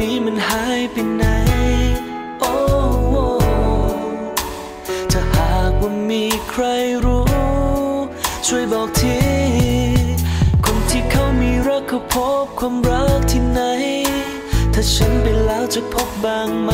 นี้มันหายไปไหน โอ้ถ้าหากว่ามีใครรู้ ช่วยบอกที คนที่เขามีรักเขาพบความรักที่ไหน ถ้าฉันไปแล้วจะพบบ้างไหม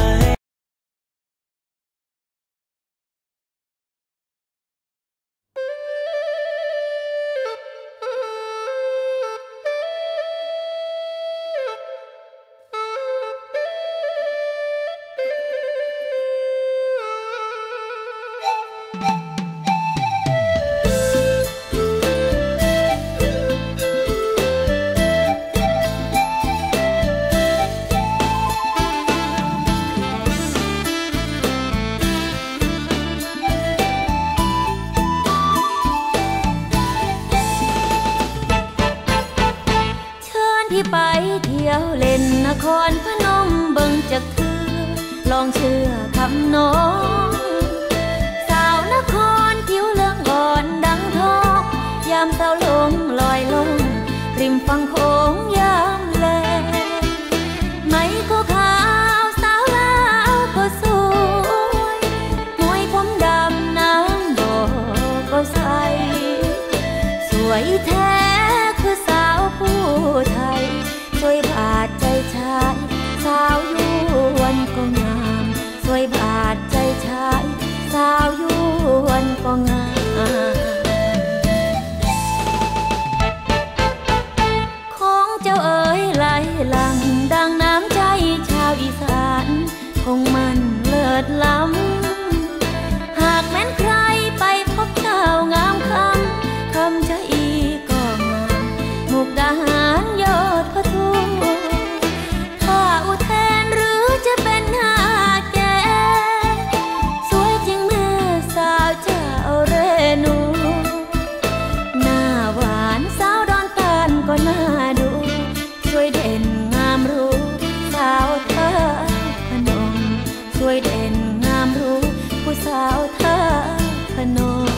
เล่นนครพนมเบิ่งจากเธอลองเชื่อคำน้องสาวนครผิวเลืองอ่อนดังทองยามเศร้าลงลอยลง ริมฝั่งโขงยามแลไหมก็ขาวสาวลาวก็สวยมวยผมดำน้ำบ่อก็ใสสวยแท้ คงมันเลิศล้ำ วยเด่นงามรู้ผู้สาวเธอพนม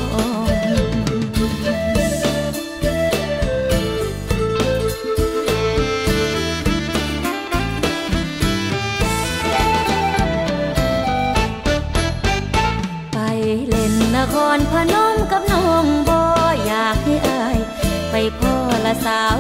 ไปเล่นนครพนมกับน้องบ่อยากให้อาย ไปพ่อละสาว